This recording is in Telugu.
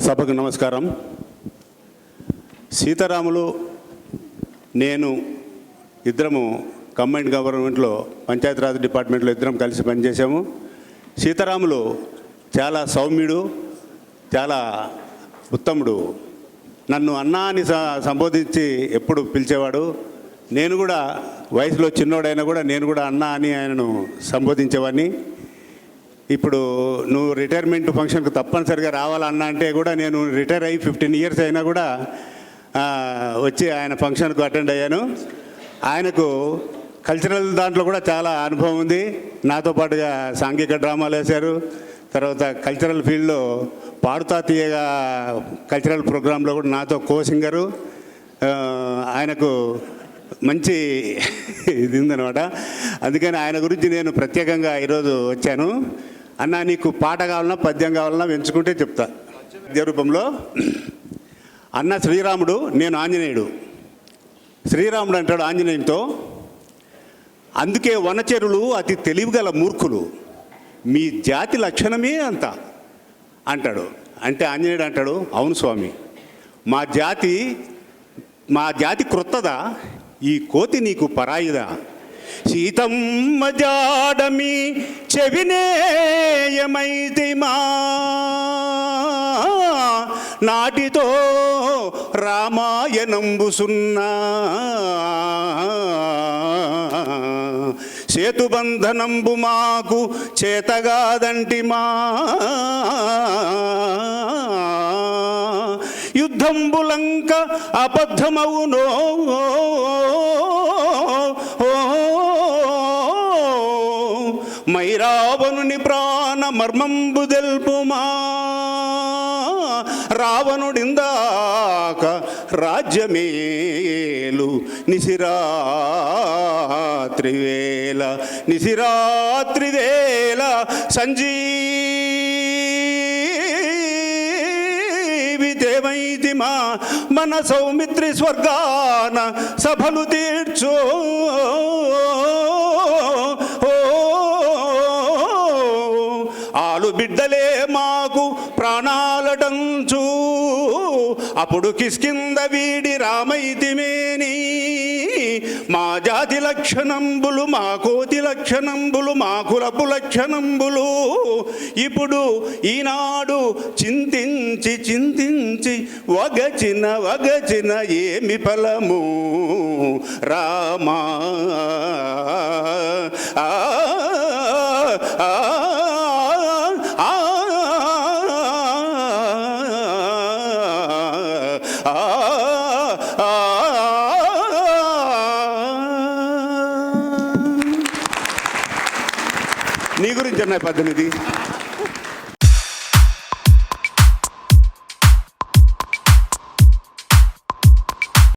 సభకు నమస్కారం. సీతారాములు నేను ఇద్దరము కంబైన్డ్ గవర్నమెంట్లో పంచాయతీరాజ్ డిపార్ట్మెంట్లో ఇద్దరం కలిసి పనిచేసాము సీతారాములు చాలా సౌమ్యుడు చాలా ఉత్తముడు. నన్ను అన్నా అని సంబోధించి ఎప్పుడు పిలిచేవాడు. నేను కూడా వయసులో చిన్నోడైనా కూడా నేను కూడా అన్నా అని ఆయనను సంబోధించేవాడిని. ఇప్పుడు నువ్వు రిటైర్మెంట్ ఫంక్షన్కి తప్పనిసరిగా రావాలన్నా అంటే కూడా నేను రిటైర్ అయ్యి ఫిఫ్టీన్ ఇయర్స్ అయినా కూడా వచ్చి ఆయన ఫంక్షన్కు అటెండ్ అయ్యాను. ఆయనకు కల్చరల్ దాంట్లో కూడా చాలా అనుభవం ఉంది. నాతో పాటుగా సాంఘిక డ్రామాలు వేశారు. తర్వాత కల్చరల్ ఫీల్డ్లో పాడుతా తీయగా కల్చరల్ ప్రోగ్రాంలో కూడా నాతో కో సింగరు ఆయనకు మంచి ఇది ఉందనమాట అందుకని ఆయన గురించి నేను ప్రత్యేకంగా ఈరోజు వచ్చాను. అన్న నీకు పాట కావాలన్నా పద్యం కావాలన్నా ఎంచుకుంటే చెప్తా. పద్య రూపంలో అన్న శ్రీరాముడు నేను ఆంజనేయుడు. శ్రీరాముడు అంటాడు ఆంజనేయునితో అందుకే వనచరులు అతి తెలివిగల మూర్ఖులు. మీ జాతి లక్షణమే అంత. అంటాడు. అంటే ఆంజనేయుడు అంటాడు అవును స్వామి మా జాతి మా జాతి క్రొత్తదా? ఈ కోతి నీకు పరాయిదా? సీతమ్మ జాడమి చెవినేయమైతి మా. నాటితో రామాయణంబు సున్నా సేతుబంధనంబు మాకు చేతగాదంటి మా. యుద్ధంబులంక అబద్ధమవునో మైరావణుని ప్రాణ మర్మంబు తెల్పుమా? రావణుడిందాక రాజ్యమేలు నిశిరాత్రి వేళ నిశిరాత్రి వేళ సంజీవితేమైతిమా మన సౌమిత్రి స్వర్గాన సభలు తీర్చో. ఆలు బిడ్డలే మాకు ప్రాణాలటంచు. అప్పుడు కిష్కింద వీడి రామైతిమేని మా జాతి లక్షణంబులు మా కోతి లక్షణంబులు మా కులపు లక్షణంబులు. ఇప్పుడు ఈనాడు చింతించి చింతించి వగచిన వగచిన ఏమి ఫలము? రామా నీ గురించి అన్న పద్దెనిమిది.